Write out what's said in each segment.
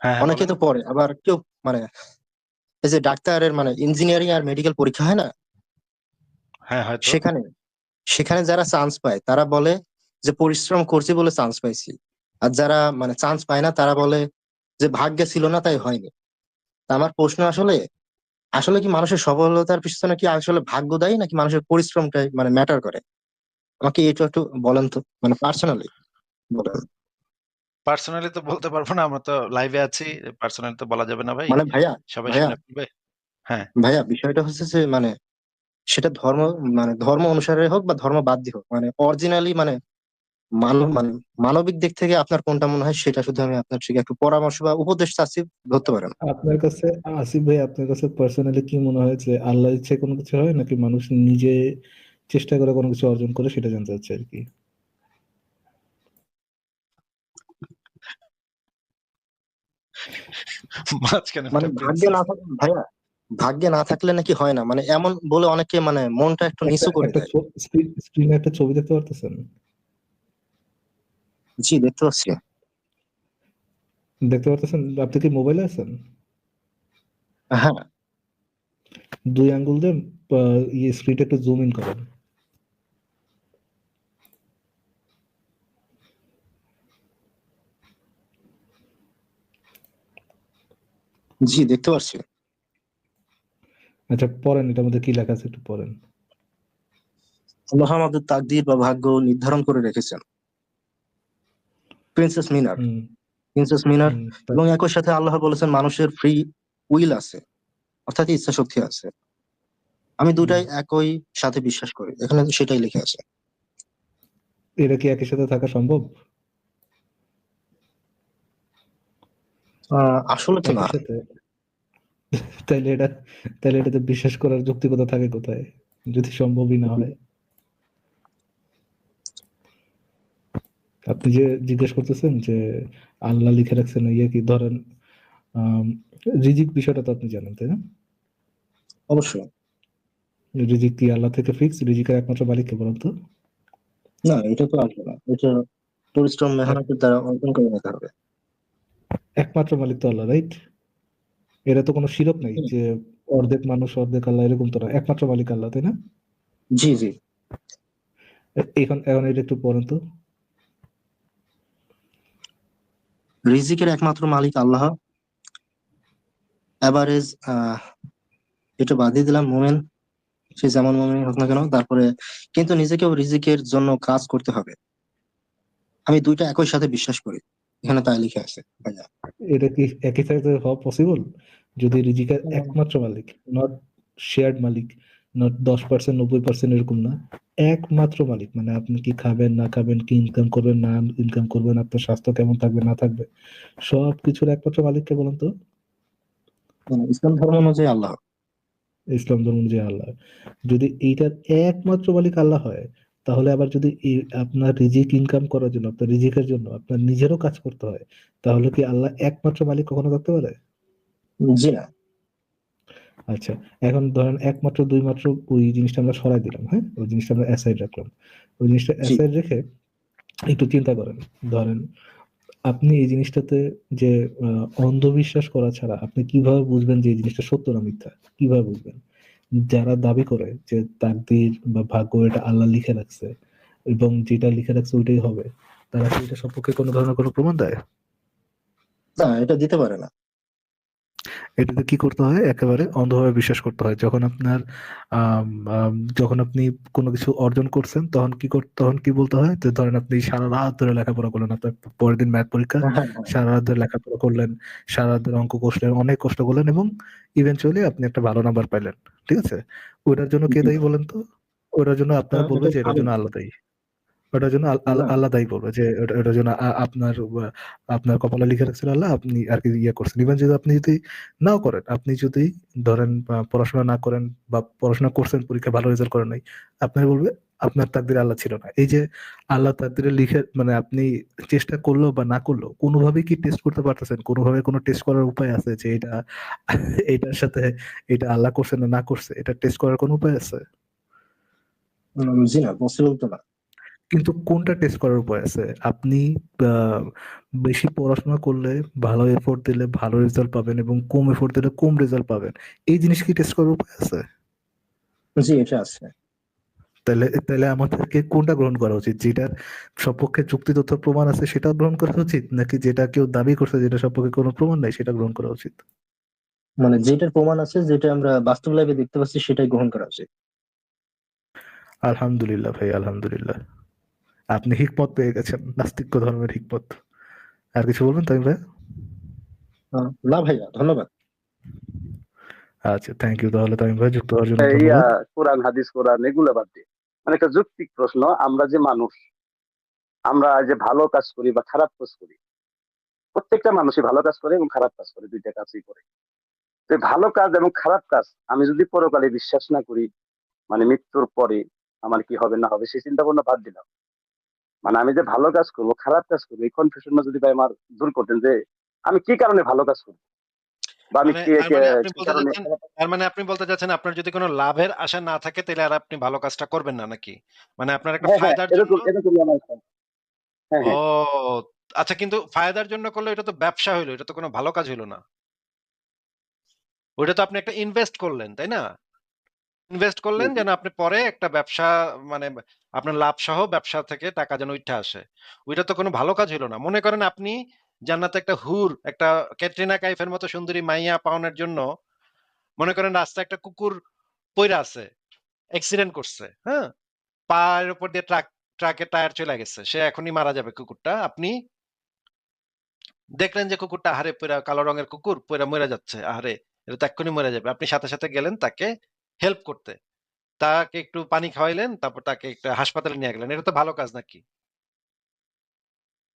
হ্যাঁ, হ্যাঁ, অনেকে বলেন। তো পড়ে আবার কেউ মানে এই যে ডাক্তারের মানে ইঞ্জিনিয়ারিং আর মেডিকেল পরীক্ষা হয় না? হ্যাঁ, হয়তো। সেখানে সেখানে যারা চান্স পায় তারা বলে যে পরিশ্রম করছি বলে চান্স পাইছি। আর যারা মানে চান্স পায় না তারা বলে যে ভাগ্যে ছিল না তাই হয়নি। তা আমার প্রশ্ন আসলে আসলে কি মানুষের সফলতার পিছনে কি আসলে ভাগ্য দায়ী নাকি মানুষের পরিশ্রমটাই মানে ম্যাটার করে? আমাকে এটা একটু বলেন তো মানে পার্সোনালি বলেন। পার্সোনালি তো বলতে পারব না। আমরা তো লাইভে আছি। পার্সোনালি তো বলা যাবে না ভাই। মানে ভাইয়া সবাই ভাইয়া শুনে ফেলবে। হ্যাঁ। ভাইয়া বিষয়টা হচ্ছে যে মানে সেটা ধর্ম মানে ধর্ম অনুসারে হোক বা ধর্ম বাদ দিয়ে হোক মানে অরিজিনালি মানে মানব মানে মানবিক দিক থেকে আপনার কোনটা মনে হয় সেটা শুধু আমি আপনার থেকে একটু পরামর্শ বা উপদেশ চাচ্ছি ধরতে পারেন আপনার কাছে আসিফ ভাই আপনার কাছে পার্সোনালি কি মনে হয় যে আল্লাহ ইচ্ছে কোনো কিছু হয় নাকি মানুষ নিজে চেষ্টা করে কোনো কিছু অর্জন করে সেটা জানতে চাচ্ছে আর কি মাঝখানে মানে ভাগ্যে না। থাকলে ভাইয়া ভাগ্যে না থাকলে নাকি হয় না। মানে এমন বলে অনেকে মানে মনটা একটু নিচু করে দেয়। স্ক্রিনে একটা ছবি দেখতে পারতেছেন? জি দেখতে পাচ্ছি। দেখতে পারতেছেন? আপনি কি মোবাইলে আছেন? হ্যাঁ। দুই আঙ্গুল দিয়ে আহ, ইয়ে স্ক্রিনটা একটু জুম ইন করেন। জি দেখতে পাচ্ছি আচ্ছা পড়েন এটার মধ্যে কি লেখা আছে একটু পড়েন। আল্লাহ আমাদের তাকদির বা ভাগ্য নির্ধারণ করে রেখেছেন। প্রিন্সেস মিনার প্রিন্সেস মিনার এবং একই সাথে আল্লাহ বলেছেন মানুষের ফ্রি উইল আছে অর্থাৎ ইচ্ছা শক্তি আছে। আমি দুটাই একই সাথে বিশ্বাস করি। এখানে সেটাই লিখে আছে। এটা কি একই সাথে থাকা সম্ভব? আসলে তো না। তাইলে এটা তাইলে এটাতে বিশ্বাস করার যৌক্তিকতা থাকে কোথায়? যদি সম্ভবই না হয়। আপনি যে জিজ্ঞেস করতেছেন যে আল্লাহ লিখে রাখছেন ইয়ে কি ধরেন রিজিক বিষয়টা তো আপনি জানেন তাই না? অবশ্যই। রিজিক কি আল্লাহ থেকে ফিক্স রিজিকের একমাত্র মালিককে বলেন তো? না এটা তো আসবে না এটা পরিশ্রম মেহনতের দ্বারা অর্জন করে নিতে হবে। একমাত্র মালিক তো আল্লাহ রাইট এটা তো কোনো শিরক নেই। যে অর্ধেক মানুষ অর্ধেক আল্লাহ এরকম তো না। একমাত্র মালিক আল্লাহ তাই না? জি জি। এখন এখন এটা একটু পড়েন তো। রিজিকের একমাত্র মালিক আল্লাহ। এভারেজ এটা বাদিয়ে দিলাম মোমেন। সে যেমন মোমেন হোক না কেন তারপরে কিন্তু নিজেকেও রিজিকের জন্য কাজ করতে হবে। আমি দুইটা একই সাথে বিশ্বাস করি। এখানে তাই লিখে আছে ভাইয়া। এটা কি একই সাথে হওয়া পসিবল যদি রিজিকের। একমাত্র মালিক নট শেয়ার্ড মালিক নট দশ পার্সেন্ট নব্বই পার্সেন্ট এরকম না একমাত্র মালিক মানে আপনি কি খাবেন না খাবেন কি ইনকাম করবেন না ইনকাম করবেন আপনার স্বাস্থ্য কেমন থাকবে না থাকবে সব কিছুর একমাত্র মালিককে বলুন তো। মানে ইসলাম ধর্ম অনুযায়ী আল্লাহ। ইসলাম ধর্ম অনুযায়ী আল্লাহ। যদি এইটার একমাত্র মালিক আল্লাহ হয় তাহলে আবার যদি আপনার রিজিক ইনকাম করার জন্য আপনার রিজিকের জন্য আপনার নিজেরও কাজ করতে হয় তাহলে কি আল্লাহ একমাত্র মালিক কখনো থাকতে পারে? জি না। আচ্ছা এখন ধরেন একমাত্র দুই মাত্র ওই জিনিসটা আমরা সরাই দিলাম হ্যাঁ? ওই জিনিসটা আমরা অ্যাসাইড রাখলাম। ওই জিনিসটা। অ্যাসাইড রেখে একটু চিন্তা করেন ধরেন আপনি এই জিনিসটাতে যে অন্ধবিশ্বাস করা ছাড়া আপনি কীভাবে বুঝবেন যে এই জিনিসটা সত্য না মিথ্যা? কীভাবে বুঝবেন? যারা দাবি করে যে তাকদির বা ভাগ্য এটা আল্লাহ লিখে রাখছে এবং যেটা লিখে রাখছে ওইটাই হবে, তারা কি এটা সম্পর্কে কোনো ধরনের কোনো প্রমাণ দেয়? না, এটা দিতে পারে না। এটাতে কি করতে হয়? একেবারে অন্ধভাবে বিশ্বাস করতে হয়। যখন আপনার যখন আপনি কোনো কিছু অর্জন করছেন তখন কি তখন কি বলতে হয়? যে ধরেন আপনি সারা রাত ধরে লেখাপড়া করলেন আপনার পরের দিন ম্যাথ পরীক্ষা। সারা রাত ধরে লেখাপড়া করলেন সারা রাত ধরে অঙ্ক কষলেন অনেক কষ্ট করলেন এবং ইভেনচুয়ালি আপনি একটা ভালো নাম্বার পাইলেন। ঠিক আছে? ওটার জন্য কে দায়ী বলেন তো? ওটার জন্য আপনারা বলবেন যে এটার জন্য। আল্লাহ দায়ী। ওটার জন্য আল- আল্লাহ দায়ী বলবে যে ওটার জন্য আপনার আপনার কপালে লিখে রাখছিল আল্লাহ আপনি আর কি ইয়ে করছেন। ইভেন যদি আপনি যদি নাও করেন আপনি যদি ধরেন পড়াশোনা না করেন বা পড়াশোনা করছেন পরীক্ষা ভালো রেজাল্ট করেন নাই আপনার বলবে আপনার তাকদিরে আল্লাহ ছিল না। এই যে আল্লাহ তাকদিরে লিখে মানে আপনি চেষ্টা করল বা না করল কোনোভাবেই কি টেস্ট করতে পারতেছেন? কোনোভাবে কোনো টেস্ট করার উপায় আছে যে এটা এটার সাথে এটা আল্লাহ করছে না না করছে? এটা টেস্ট করার কোনো উপায় আছে? জি না পসিবল তো না। কিন্তু কোনটা টেস্ট করার উপায় আছে? আপনি বেশি পড়াশোনা করলে ভালো এফোর্ট দিলে ভালো রেজাল্ট পাবেন এবং কম এফোর্ট দিলে কম রেজাল্ট পাবেন। এই জিনিস কি টেস্ট করার উপায় আছে? জি এটা আছে। তাহলে তাহলে আমাদেরকে কোনটা গ্রহণ করা উচিত? যেটার সপক্ষে যুক্তি তথ্য প্রমাণ আছে সেটা গ্রহণ করা উচিত? নাকি যেটা কেউ দাবি করছে যেটা সপক্ষে কোনো প্রমাণ নাই সেটা গ্রহণ করা উচিত? মানে যেটার প্রমাণ আছে যেটা আমরা বাস্তব লাইভে দেখতে পাচ্ছি সেটাই গ্রহণ করা উচিত। আলহামদুলিল্লাহ ভাই আলহামদুলিল্লাহ। আপনি হিকমত পেয়ে গেছেন নাস্তিক্য ধর্মের হিকমত। আর কিছু বলবেন তাই ভাই না ভাইয়া ধন্যবাদ। আচ্ছা থ্যাংক ইউ তাহলে তামিম ভাই যুক্ত হওয়ার জন্য কোরআন হাদিস কোরআন এগুলো বাদ দিয়ে। মানে একটা যৌক্তিক প্রশ্ন আমরা যে মানুষ আমরা যে ভালো কাজ করি বা খারাপ কাজ করি প্রত্যেকটা মানুষই ভালো কাজ করে এবং খারাপ কাজ করে দুইটা কাজই করে। তো ভালো কাজ এবং খারাপ কাজ আমি যদি পরকালে বিশ্বাস না করি মানে মৃত্যুর পরে আমার কি হবে না হবে সেই চিন্তা ভাবনা বাদ দিলাম। মানে আমি যে ভালো কাজ করব খারাপ কাজ করব এই কনফিউশনটা যদি ভাই আমার দূর করতেন যে আমি কি কারণে ভালো কাজ করব? মানে তার মানে আপনি বলতে মানে আপনি বলতে আপনার যদি কোনো লাভের আশা না থাকে তাহলে আর আপনি ভালো কাজটা করবেন না নাকি? মানে আপনার একটা হ্যাঁ হ্যাঁ ফায়দার জন্য। হ্যাঁ ও আচ্ছা কিন্তু ফায়দার জন্য করলে এটা তো ব্যবসা হইল এটা তো কোনো ভালো কাজ হইল না। ওইটা তো আপনি একটা ইনভেস্ট করলেন তাই না? ইনভেস্ট করলেন যেন আপনি পরে একটা ব্যবসা মানে আপনার লাভ সহ ব্যবসা থেকে টাকা যেন উঠে আসে। ওইটা তো কোনো ভালো কাজ হইল না। মনে করেন আপনি জান্নাতে একটা হুর একটা ক্যাটরিনা কাইফের মতো সুন্দরী মাইয়া পাওয়ানোর জন্য মনে করেন রাস্তায় একটা কুকুর পইরা আছে অ্যাক্সিডেন্ট করছে হ্যাঁ? পায়ের উপর দিয়ে ট্রাক ট্রাকের টায়ার চলে গেছে সে এখনই মারা যাবে কুকুরটা। আপনি দেখলেন যে কুকুরটা আহারে পইরা কালো রঙের কুকুর পইরা মরে যাচ্ছে আহারে এটা তো এক্ষুনি মরে যাবে। আপনি সাথে সাথে গেলেন তাকে হেল্প করতে। তাকে একটু পানি খাওয়াইলেন তারপর তাকে একটা হাসপাতালে নিয়ে গেলেন। এটা তো ভালো কাজ নাকি?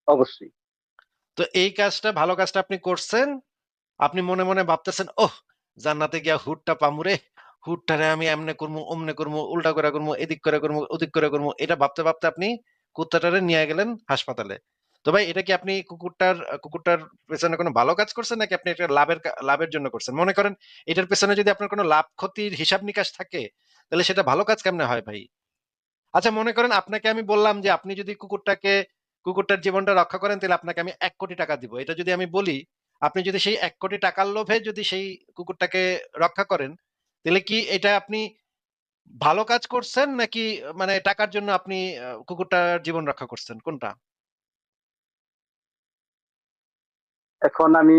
অবশ্যই। তো এই কাজটা ভালো কাজটা আপনি করছেন। আপনি মনে মনে ভাবতেছেন ওহ জান্নাতে গিয়া হুটটা পামুরে হুটটারে আমি এমনে করব অমনে করব উল্টা করে করব এদিক করে করব ওদিক করে করব এটা ভাবতে ভাবতে আপনি কুত্তাটারে নিয়ে গেলেন হাসপাতালে। তো ভাই, এটা কি আপনি কুকুরটার কুকুরটার পেছনে কোনো ভালো কাজ করছেন নাকি আপনি একটা লাভের লাভের জন্য করছেন? মনে করেন এটার পেছনে যদি আপনার কোনো লাভ ক্ষতির হিসাব নিকাশ থাকে, তাহলে সেটা ভালো কাজ কেমনে হয় ভাই? আচ্ছা মনে করেন আপনাকে আমি বললাম যে আপনি যদি কুকুরটাকে, কুকুরটার জীবনটা রক্ষা করেন, তাহলে আপনাকে আমি এক কোটি টাকা দিব। এটা যদি আমি বলি, আপনি যদি সেই এক কোটি টাকার লোভে যদি সেই কুকুরটাকে রক্ষা করেন, তাহলে কি এটা আপনি ভালো কাজ করছেন নাকি মানে টাকার জন্য আপনি কুকুরটার জীবন রক্ষা করছেন? কোনটা? এখন আমি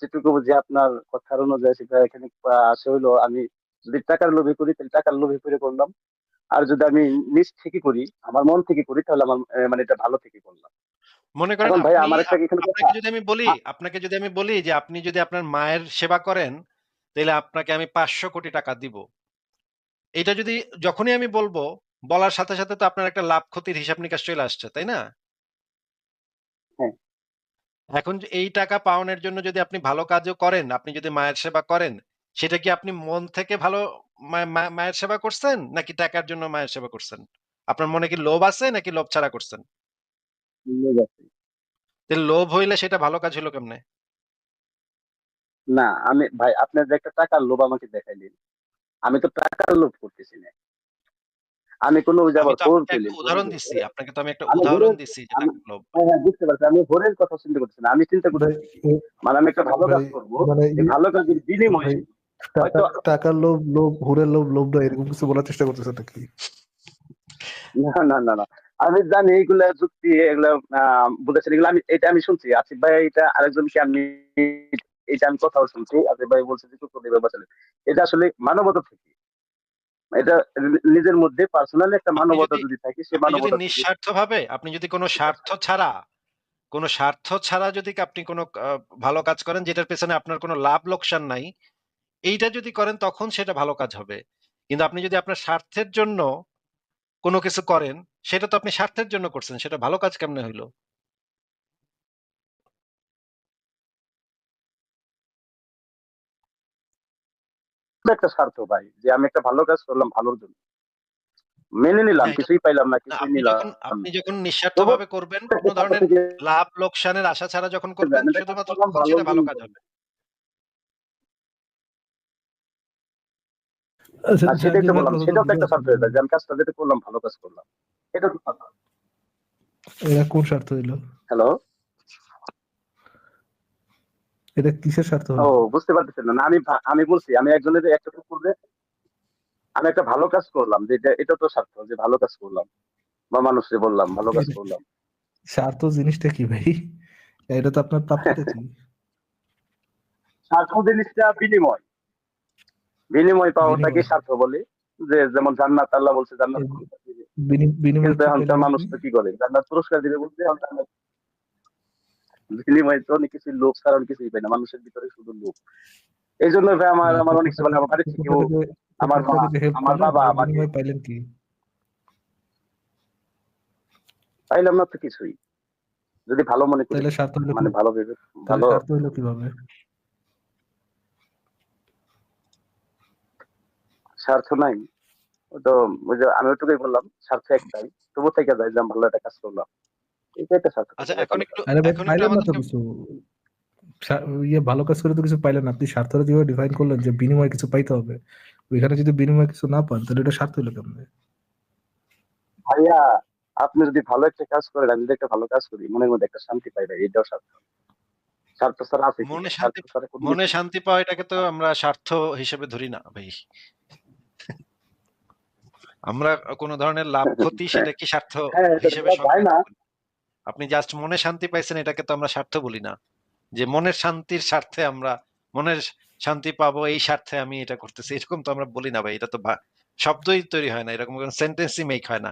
যেটুকু বুঝি আপনার কথার অনুযায়ী সেটা এখানে আসে হইল আমি যদি টাকার লোভে করি তাহলে টাকার লোভে করে করলাম। আর যদি আমি নিজ থেকে করি আমার মন থেকে করি তাহলে আমার মানে এটা ভালো থেকে করলাম। মনে করেন ভাই আমার একটা এখানে আপনাকে যদি আমি বলি আপনাকে যদি আমি বলি যে আপনি যদি আপনার মায়ের সেবা করেন তাহলে আপনাকে আমি পাঁচশো কোটি টাকা দিব। এটা যদি যখনই আমি বলব বলার সাথে সাথে তো আপনার একটা লাভ ক্ষতির হিসাব নিকাশ চলে আসছে তাই না? হ্যাঁ। এখন এই টাকা পাওয়ানোর জন্য যদি আপনি ভালো কাজও করেন আপনি যদি মায়ের সেবা করেন সেটা কি আপনি মন থেকে ভালো মায়ের সেবা করছেন? নাকি টাকার জন্য মায়ের সেবা করছেন? আপনার মনে কি লোভ আছে নাকি লোভ ছাড়া করছেন? লোভ হইলে সেটা ভালো কাজ হলো কেমনে? না আমি ভাই আপনার যে একটা টাকার লোভ আমাকে দেখাইলেন। আমি তো টাকার লোভ করতেছি না। আমি কোনো আমি উদাহরণ আপনাকে তো একটা উদাহরণ হ্যাঁ হ্যাঁ বুঝতে পারছি। আমি ভোরের কথা চিন্তা করতেছি না আমি চিন্তা করতেছি মানে আমি একটা ভালো কাজ ভাই, করব মানে ভালো কাজের বিনিময়ে টাকার লোভ লোভ হুরের লোভ লোভ না এরকম কিছু বলার চেষ্টা করতেছে নাকি? না না না না। আমি জানি এগুলা যুক্তি এগুলা আহ, বুঝেছেন এগুলো আমি এটা আমি শুনছি। আসিফ ভাই এটা আরেকজনকে আমি এটা আমি কথাও শুনছি। আসিফ ভাই বলছে যে কুকুর নিবে বাঁচালে এটা আসলে মানবতা থেকে। এটা নিজের মধ্যে পার্সোনালি একটা মানবতা যদি- থাকে সে মানবতা থেকে- নিঃস্বার্থ ভাবে আপনি যদি কোনো স্বার্থ ছাড়া কোনো স্বার্থ ছাড়া যদি আপনি কোনো ভালো কাজ করেন যেটার পেছনে আপনার কোনো লাভ লোকসান নাই এইটা যদি করেন তখন সেটা ভালো কাজ হবে। কিন্তু আপনি যদি আপনার স্বার্থের জন্য কোনো কিছু করেন সেটা তো আপনি স্বার্থের জন্য করছেন সেটা ভালো কাজ কেমনে হইল? একটা স্বার্থ ভাই যে আমি একটা ভালো কাজ করলাম ভালোর জন্য। মেনে নিলাম হ্যাঁ, কিছুই পাইলাম না কিছুই নিলাম। আপনি যখন নিঃস্বার্থ ভাবে করবেন কোনো ধরনের লাভ লোকসানের আশা ছাড়া যখন করবেন শুধুমাত্র ভালো সেটা ভালো কাজ হবে। আচ্ছা সেটাই তো বললাম সেটাও তো একটা স্বার্থ হয়ে যে আমি কাজটা যেটা করলাম ভালো কাজ করলাম। এটা তো কোন স্বার্থ হইল হ্যালো? এটা কিসের স্বার্থ ও বুঝতে পারতেছেন না। আমি আমি বলছি আমি একজনের একটা করবে আমি একটা ভালো কাজ করলাম যে এটা এটা তো স্বার্থ যে ভালো কাজ করলাম। বা মানুষকে বললাম ভালো কাজ করলাম। স্বার্থ জিনিসটা কি ভাই? এটা তো আপনার প্রাপ্যতা কি স্বার্থ জিনিসটা বিনিময়। বিনিময় পাওয়াটাকে। স্বার্থ বলে? যে যেমন জান্নাত আল্লাহ বলছে জান্নাত মানুষ তো কি করে? জান্নাত পুরস্কার দিবে বলতে জান্নাত বিনিময় তো অনেক কিছু লোক কারণ কিছুই পায় না মানুষের ভিতরে শুধু এই জন্য আমার আমার অনেক সময় আমার থেকে- আমার আমার বাবা বিনিময় পাইলেন কি? পাইলাম না তো কিছুই। যদি ভালো মনে করি। তাহলে স্বার্থ হলো মানে ভালো ভেবে ভালো স্বার্থ হলো কীভাবে? স্বার্থ নাই। তো ওই যে আমি ওটুকুই বললাম স্বার্থ একটাই। তবু থেকে যায় যে আমি ভালো একটা কাজ করলাম। আচ্ছা এখন একটু আরে ভাই এখন একটু পাইলেন না তো কিছু? ইয়ে ভালো কাজ করে তো কিছু পাইলেন না। আপনি স্বার্থটা যেভাবে ডিফাইন করলেন যে বিনিময় কিছু পাইতে হবে। ওইখানে যদি বিনিময় কিছু না পান তাহলে এটা স্বার্থ হলো কেমনে? ভাইয়া আপনি যদি ভালো একটা কাজ করেন আমি যদি একটা ভালো কাজ করি মনের মধ্যে একটা শান্তি পাই ভাই এটাও স্বার্থ। স্বার্থ ছাড়া আছে মনে শান্তি মনে শান্তি পাওয়া এটাকে তো আমরা স্বার্থ হিসেবে ধরি না ভাই। আমরা কোনো ধরনের লাভ ক্ষতি সেটা কি স্বার্থ হ্যাঁ, হিসেবে না। আপনি জাস্ট মনে শান্তি পাইছেন, এটাকে তো আমরা স্বার্থ বলি না। যে মনের শান্তির স্বার্থে আমরা, মনের শান্তি পাবো, এই স্বার্থে আমি এটা করতেছি। এরকম তো আমরা বলি না ভাই, এটা তো শব্দই তৈরি হয় না, এরকম কোনো সেন্টেন্সই মেক হয় না।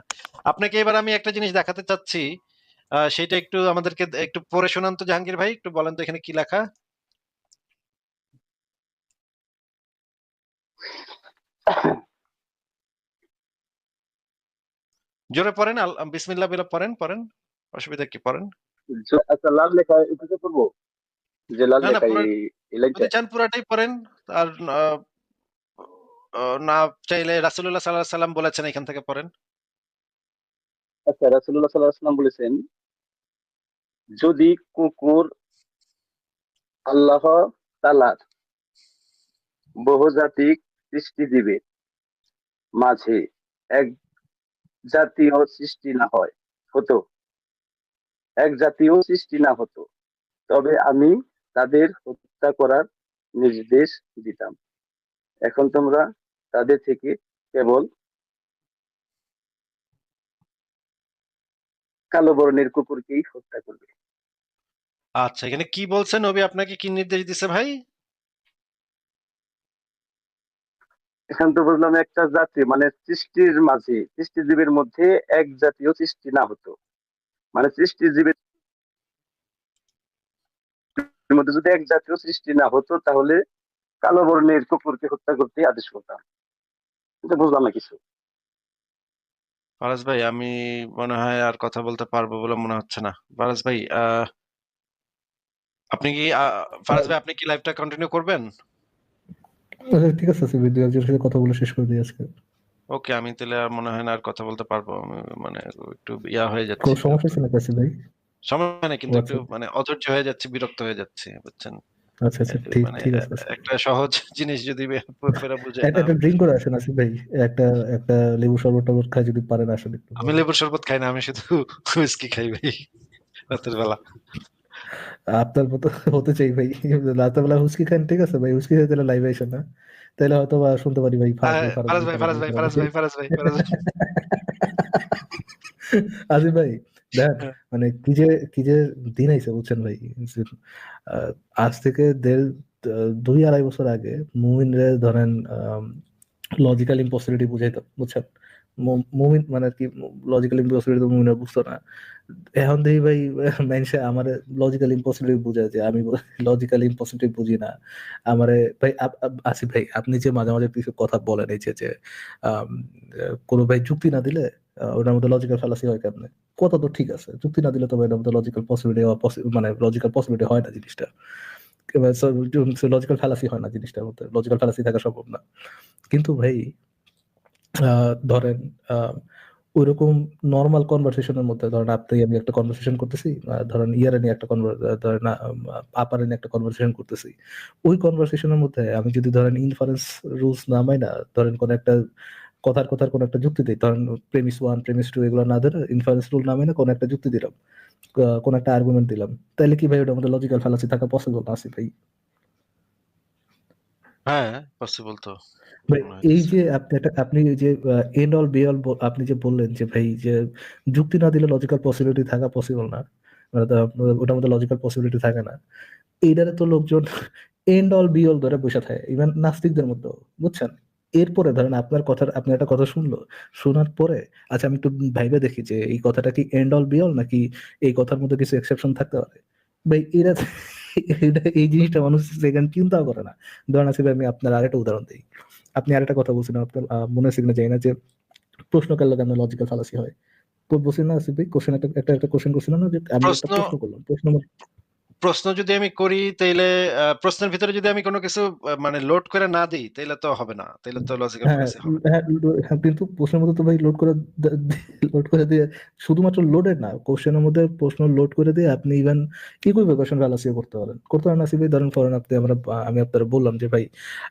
আপনাকে এবার আমি একটা জিনিস দেখাতে চাচ্ছি সেটা একটু আমাদেরকে একটু পড়ে শোনান তো জাহাঙ্গীর ভাই, একটু বলেন তো এখানে কি লেখা। জোরে পড়েন বিসমিল্লাহ বিলা পড়েন পড়েন। অসুবিধা কি? পড়েন। আচ্ছা লাল লেখা এটাকে করব যে লাল লেখা যদি চান পুরাটাই পড়েন আর না চাইলে রাসুল্লাহ সাল্লাহ সাল্লাম বলেছেন এখান থেকে পড়েন। আচ্ছা সাল্লাম বলেছেন যদি কুকুর আল্লাহ তালার বহুজাতিক সৃষ্টিজীবের মাঝে এক জাতীয় সৃষ্টি না হয় হতো। এক জাতীয় সৃষ্টি না হতো। তবে আমি তাদের হত্যা করার নির্দেশ দিতাম। এখন তোমরা তাদের থেকে কেবল কালো বর্ণের কুকুরকেই হত্যা করবে। আচ্ছা এখানে কি বলছেন? নবী আপনাকে কি নির্দেশ দিছে ভাই? এখান তো বুঝলাম একটা জাতি মানে সৃষ্টির মাঝে সৃষ্টিজীবের মধ্যে এক জাতীয় সৃষ্টি না হতো। মানে সৃষ্টিজীবের মধ্যে যদি এক জাতীয় সৃষ্টি না হতো তাহলে কালো বর্ণের কুকুরকে হত্যা করতে আদেশ করতাম। এটা বুঝলাম না কিছু। ফারাজ ভাই আমি মনে হয় আর কথা বলতে পারব বলে মনে হচ্ছে না। ফারাজ ভাই আহ, আপনি কি ফারাজ ভাই আপনি কি লাইভটা কন্টিনিউ করবেন? ঠিক আছে সিবি দুই একজনের সাথে কথা বলে শেষ করে দিই আজকে। ওকে আমি তাহলে আর মনে হয় না আর কথা বলতে পারব। আমি মানে একটু ইয়া হয়ে যাচ্ছে। কোনো সমস্যা ছিল আসিফ ভাই সমস্যা নেই কিন্তু একটু আচ্ছা। মানে অধৈর্য হয়ে যাচ্ছে বিরক্ত হয়ে যাচ্ছে বুঝছেন? আচ্ছা আচ্ছা ঠিক মানে ঠিক আছে একটা সহজ জিনিস যদি ফেরা বুঝে একটা একটা ড্রিঙ্ক করে আসেন আসিফ ভাই। একটা একটা লেবু শরবত টরবত খাই যদি পারেন আসেন একটু। আমি লেবুর শরবত খাই না আমি শুধু হুইস্কি খাই ভাই রাতের বেলা। আপনার মতো হতে চাই ভাই। রাতের বেলা হুস্কি খান ঠিক আছে ভাই? হুস্কি খেয়ে তাহলে লাইভে আসেন না। তাহলে হয়তো বা শুনতে পারি ভাই ফারাজ হ্যাঁ, ভাই ফারাজ ভাই ফারাজ ভাই ফারাজ ভাই ফারাজ ভাই ফারাজ ভাই। ভাই দেখেন হ্যাঁ। মানে কি যে কি যে দিন আইছে বুঝছেন ভাই? আহ, আজ থেকে দেড় দুই আড়াই বছর আগে মুমিনরে ধরেন লজিক্যাল ইম্পসিবিলিটি বুঝাইতো বুঝছেন? মুমিন মানে কি লজিক্যাল ইম্পসিবিলিটি তো মুমিনরা বুঝতো না। এখন দেখি ভাই আমার লজিক্যাল ইম্পসিবিলিটি যে আমি লজিক্যাল ইম্পসিবিলিটি বুঝি না। আমারে, ভাই আসিফ ভাই, আপনি যে মাঝে মাঝে কিছু কথা বলেন, এই যে কোনো ভাই যুক্তি না দিলে ওটার মধ্যে লজিক্যাল ফ্যালাসি হয় কেমনে? কথা তো ঠিক আছে, যুক্তি না দিলে তো ভাই এটার মধ্যে লজিক্যাল পসিবিলিটি মানে লজিক্যাল পসিবিলিটি হয় না জিনিসটা। লজিক্যাল ফ্যালাসি হয় না জিনিসটার মধ্যে লজিক্যাল ফ্যালাসি থাকা সম্ভব না। কিন্তু ভাই ধরেন ওইরকম নর্মাল কনভারসেশনের মধ্যে, ধরেন আপনি, আমি একটা কনভারসেশন করতেছি ধরেন ইয়ারে নিয়ে একটা ধরেন আপারে নিয়ে একটা কনভারসেশন করতেছি। ওই কনভারসেশনের মধ্যে আমি যদি ধরেন ইনফারেন্স রুলস না না, ধরেন কোন একটা কথার কথার কোনো একটা যুক্তি দিই, ধরেন প্রেমিস ওয়ান প্রেমিস টু এগুলো না ধরে ইনফারেন্স রুল নামে না কোনো একটা যুক্তি দিলাম কোনো একটা আর্গুমেন্ট দিলাম তাহলে কি ভাই ওটার মধ্যে লজিক্যাল ফ্যালাসি থাকা পসিবল না, আসি ভাই। হ্যাঁ পসিবল তো। ভাই এই যে আপনি আপনি যে এন্ড অল বি অল আপনি যে বললেন যে ভাই যে যুক্তি না দিলে লজিক্যাল পসিবিলিটি থাকা পসিবল না মানে ওটার মধ্যে লজিক্যাল পসিবিলিটি থাকে না। এইটারে তো লোকজন এন্ড অল বি অল ধরে বসে থাকে ইভেন নাস্তিকদের মধ্যে বুঝছেন? এরপরে ধরেন আপনার কথা আপনি একটা কথা শুনলো শোনার পরে আচ্ছা আমি একটু ভাইবে দেখি যে এই কথাটা কি এন্ড অল বি অল নাকি এই কথার মধ্যে কিছু এক্সেপশন থাকতে পারে? ভাই এরা এই জিনিসটা মানুষ সেখানে চিন্তাও করে না। ধরেন আসিফ আমি আপনার আরেকটা উদাহরণ দিই। আপনি আরেকটা কথা বলছেন আপনার মনে আছে কিনা জানি না যে প্রশ্ন করলে কেন লজিক্যাল ফালাসি হয়? তো বলছিলেন না আসিফ ভাই কোশ্চেন একটা একটা কোশ্চেন করছিলেন না যে আমি একটা প্রশ্ন করলাম। প্রশ্ন প্রশ্ন যদি আমি করি তাইলে প্রশ্নের ভিতরে যদি আমি কোনো কিছু মানে লোড করে না দিই তাইলে তো হবে না তাইলে তো লজিক্যাল হ্যাঁ ফ্যালাসি হবে হ্যাঁ কিন্তু প্রশ্নের মধ্যে তো ভাই লোড করে লোড করে দিয়ে শুধুমাত্র লোডেড না কোশ্চেনের মধ্যে প্রশ্ন লোড করে দিয়ে আপনি ইভেন ইকুইভোকেশন ফ্যালাসিও করতে পারেন। করতে পারেন আসিফ ভাই ধরেন ফরেন আপনি আমরা আমি আপনার বললাম যে ভাই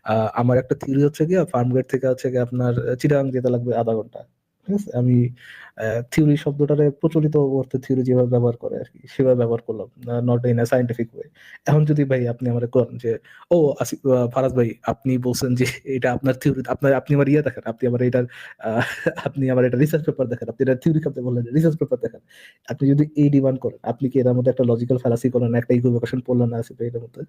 আহ, আমার একটা থিওরি হচ্ছে কি ফার্ম গেট থেকে হচ্ছে কি আপনার চিটাগাং যেতে লাগবে আধা ঘণ্টা। আছে আমি থিওরি শব্দটারে প্রচলিত অর্থে থিওরি যেভাবে ব্যবহার করে আর কি সেভাবে ব্যবহার করলাম not in a scientific way এখন যদি ভাই আপনি আমার করেন যে, ও ফারাজ ভাই, আপনি বলছেন যে এটা আপনার থিওরি আপনার, আপনি আমার ইয়ে দেখেন, আপনি আমার এটার আপনি আমার এটা রিসার্চ পেপার দেখেন, আপনি এটা থিওরি করতে বললেন রিসার্চ পেপার দেখেন, আপনি যদি এই ডিমান্ড করেন, আপনি কি এর মধ্যে একটা লজিক্যাল ফ্যালাসি করলেন একটা ইকুইভোকেশন পড়লেন না ভাই এটার মধ্যে?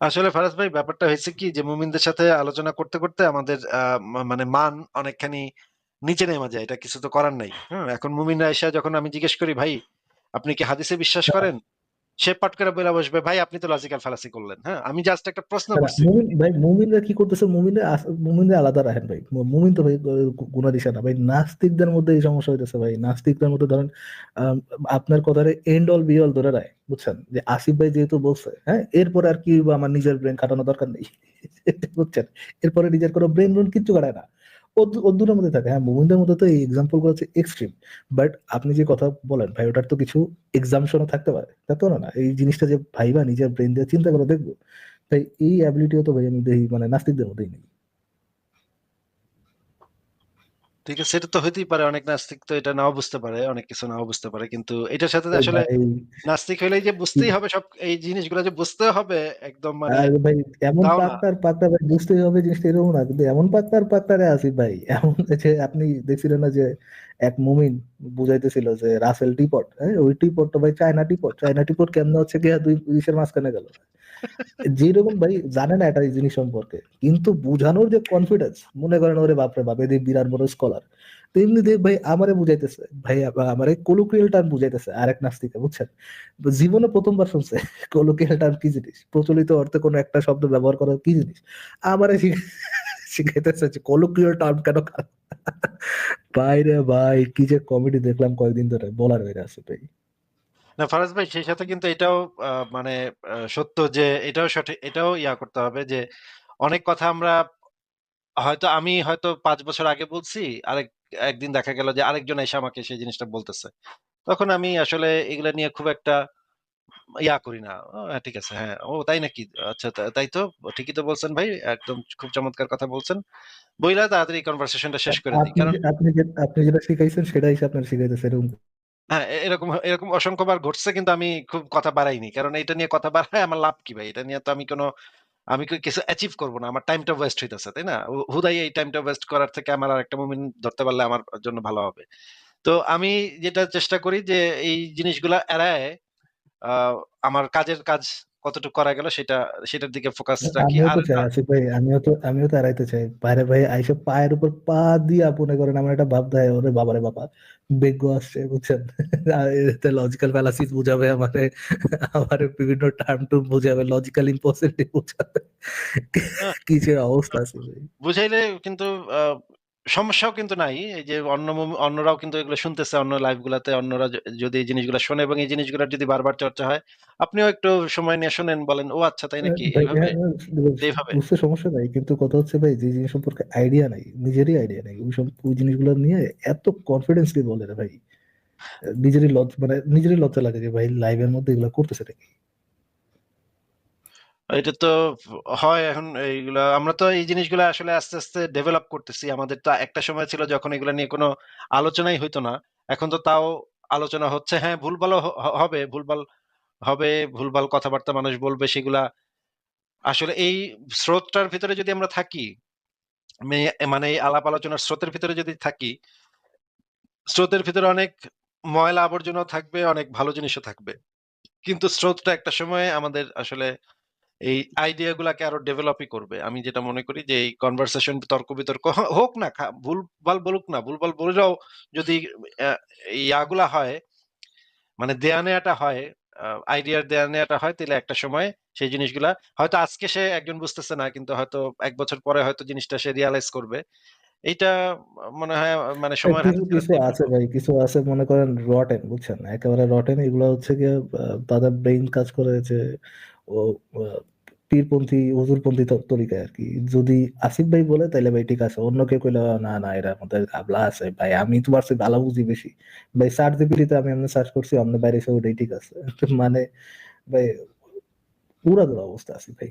আসলে ফারাজ ভাই ব্যাপারটা হয়েছে কি যে মুমিনদের সাথে আলোচনা করতে করতে আমাদের আহ, মানে মান অনেকখানি নিচে নেমে যায়। এটা কিছু তো করার নাই। হ্যাঁ এখন মুমিনরা এসে যখন আমি জিজ্ঞেস করি ভাই আপনি কি হাদিসে বিশ্বাস করেন? সে পাট করে বলে বসবে ভাই আপনি তো লজিক্যাল ফ্যালাসি করলেন। হ্যাঁ আমি জাস্ট একটা প্রশ্ন করছি। ভাই মুমিনরা কি করতেছে? মুমিনরা আলাদা রাখেন ভাই। মুমিন তো ভাই দিশা না। ভাই নাস্তিকদের মধ্যে এই সমস্যা হইতেছে ভাই। নাস্তিকদের মধ্যে ধরেন আপনার কথারে এন্ড অল বি অল ধরে রায় বুঝছেন? যে আসিফ ভাই যেহেতু বলছে হ্যাঁ এরপরে আর কি আমার নিজের ব্রেন খাটানো দরকার নেই বুঝছেন? এরপরে নিজের কোনো ব্রেন ব্রেন কিচ্ছু কাটায় না। দুটোর মধ্যে থাকে। হ্যাঁ মুমিনদের মধ্যে তো এই এক্সাম্পলগুলো হচ্ছে এক্সট্রিম বাট আপনি যে কথা বলেন, ভাই, ওটার তো কিছু এক্সামশনও থাকতে পারে। তা তো না এই জিনিসটা যে ভাইবা নিজের ব্রেন দিয়ে চিন্তা করে দেখব, তাই এই অ্যাবিলিটিও তো ভাই আমি দেখি মানে নাস্তিকদের মধ্যেই নেই। ঠিক আছে সেটা তো হইতেই পারে অনেক নাস্তিক তো এটা নাও বুঝতে পারে অনেক কিছু নাও বুঝতে পারে কিন্তু এটার সাথে আসলে নাস্তিক হইলেই যে বুঝতেই হবে সব এই জিনিসগুলো যে বুঝতে হবে একদম মানে ভাই এমন না। পাক্তার ভাই বুঝতেই হবে জিনিসটা এরকম না কিন্তু এমন পাক্তার পাক্তারে আছি ভাই এমন যে আপনি দেখছিলেন না যে এক মুমিন বুঝাইতেছিল যে রাসেল টিপট হ্যাঁ ওই টিপটটা ভাই চায়না টিপট চায়না টিপট কেমন হচ্ছে কি দুই পুলিশের মাঝখানে গেল যেরকম ভাই জানে না এটা এই জিনিস সম্পর্কে, কিন্তু বুঝানোর যে কনফিডেন্স মনে করেন, ওরে বাপরে বাপ, এদের বিরাট বড় স্কলার তেমনি দেখ ভাই আমারে বুঝাইতেছে, ভাই আমারে কোলোকিয়াল টার্ম বুঝাইতেছে, আরেক নাস্তিকে, বুঝছেন? জীবনে প্রথমবার শুনছে কোলোকিয়াল টার্ম কি জিনিস? প্রচলিত অর্থে কোনো একটা শব্দ ব্যবহার করা কি জিনিস? আমারে শিখ- শিখাইতেছে যে কোলোকিয়াল টার্ম কেন বাইরে ভাই কি যে কমেডি দেখলাম কয়েকদিন ধরে, বলার হয়ে আছে ভাই। না ফারাজ ভাই সেই সাথে কিন্তু এটাও মানে সত্য যে এটাও সঠিক এটাও ইয়া করতে হবে যে অনেক কথা আমরা হয়তো আমি হয়তো পাঁচ বছর আগে বলছি আরেক একদিন দেখা গেল যে আরেকজন এসে আমাকে সেই জিনিসটা বলতেছে। তখন আমি আসলে এগুলা নিয়ে খুব একটা ইয়া করি না। হ্যাঁ, ঠিক আছে হ্যাঁ ও তাই নাকি? আচ্ছা তাই তো? ঠিকই তো বলছেন ভাই একদম খুব চমৎকার কথা বলছেন। বইলা তাড়াতাড়ি কনভারসেশনটা শেষ করে দিই আপনি কারণ আপনি আপনি যেটা শিখাইছেন সেটাই আপনার শিখাইতেছে এরকম হ্যাঁ এরকম এরকম অসংখ্যবার ঘটছে কিন্তু আমি খুব কথা বাড়াইনি। কারণ এটা নিয়ে কথা বাড়ায় আমার লাভ কি ভাই? এটা নিয়ে তো আমি কোনো, আমি কিছু অ্যাচিভ করব না। আমার টাইমটা ওয়েস্ট হইতেছে, তাই না? হুদাই এই টাইমটা ওয়েস্ট করার থেকে আমার আর একটা মুমিন ধরতে পারলে আমার জন্য ভালো হবে। তো আমি যেটা চেষ্টা করি যে এই জিনিসগুলা এড়ায় আমার কাজের কাজ কতটুকু করা গেল সেটা সেটার দিকে ফোকাস রাখি। আমিও আর তো আসিফ ভাই আমিও তো আমিও তো এড়াইতে চাই। বাইরে ভাই আইসে পায়ের উপর পা দিয়ে মনে করেন আমার একটা ভাব দেয় ওরে বাবারে বাবা বেগ্য আসছে বুঝছেন? এতে লজিক্যাল ফ্যালাসিস বুঝাবে আমারে আমারে বিভিন্ন টার্ম টু বুঝাবে লজিক্যাল ইম্পসিবিলিটি বুঝাবে। কি যে অবস্থা আছে বুঝাইলে কিন্তু সমস্যাও কিন্তু নাই এই যে অন্য অন্যরাও কিন্তু এগুলো শুনতেছে অন্য লাইভ গুলাতে অন্যরা যদি এই জিনিসগুলো শোনে এবং এই জিনিসগুলোর যদি বারবার চর্চা হয় আপনিও একটু সময় নিয়ে শোনেন বলেন ও আচ্ছা তাই নাকি? ভাই, এইভাবে হ্যাঁ, হ্যাঁ। বুঝতে সমস্যা নাই কিন্তু কথা হচ্ছে ভাই যে জিনিস সম্পর্কে আইডিয়া নাই নিজেরই আইডিয়া নাই ওই সব- ওই জিনিসগুলো নিয়ে এত কনফিডেন্সলি বলে রে ভাই? নিজেরই লজ্জা মানে নিজেরই লজ্জা লাগে যে ভাই লাইভের মধ্যে এগুলো করতেছে নাকি? এটা তো হয় এখন এইগুলা, আমরা তো এই জিনিসগুলো আসলে আস্তে আস্তে ডেভেলপ করতেছি। আমাদের তো একটা সময় ছিল যখন এগুলা নিয়ে কোনো আলোচনাই হইতো না। এখন তো তাও আলোচনা হচ্ছে হ্যাঁ হ- হবে, ভুলভাল হবে, ভুলভাল কথাবার্তা মানুষ বলবে, সেগুলা আসলে এই স্রোতটার ভিতরে যদি আমরা থাকি মানে এই আলাপ আলোচনার স্রোতের ভিতরে যদি থাকি, স্রোতের ভিতরে অনেক ময়লা আবর্জনা থাকবে, অনেক ভালো জিনিসও থাকবে। কিন্তু স্রোতটা একটা সময় আমাদের আসলে এই আইডিয়া গুলাকে আরও ডেভেলপই করবে। আমি যেটা মনে করি যে এই কনভারসেশন তর্ক বিতর্ক হোক না ভুলভাল বলুক না ভুলভাল বলেও যদি ইয়াগুলা হয় মানে দেয়া নেয়াটা হয় আইডিয়ার দেয়া নেয়াটা হয় তাহলে একটা সময় সেই জিনিসগুলা হয়তো আজকে সে একজন বুঝতেছে না কিন্তু হয়তো এক বছর পরে হয়তো জিনিসটা সে রিয়ালাইজ করবে। এইটা মনে হয় মানে সময় কিছু কিছু আছে ভাই কিছু আছে মনে করেন রটেন বুঝছেন? একেবারে রটেন এগুলো হচ্ছে গিয়ে তাদের ব্রেইন কাজ করে যে ও আহ, পীরপন্থী, হুজুরপন্থী তরিকায় আর কি। যদি আসিফ ভাই বলে তাহলে ভাই ঠিক আছে। অন্য কেউ কইলে, না না, এরা আমাদের ঘাবলা আছে ভাই। আমি তোমার সে ভালো বুঝি বেশি। ভাই সার্চ জিপিটিতে আমি এমনি সার্চ করছি, অন্য বাইরে এসে ওটাই ঠিক আছে। মানে ভাই পুরা অবস্থা আছে ভাই।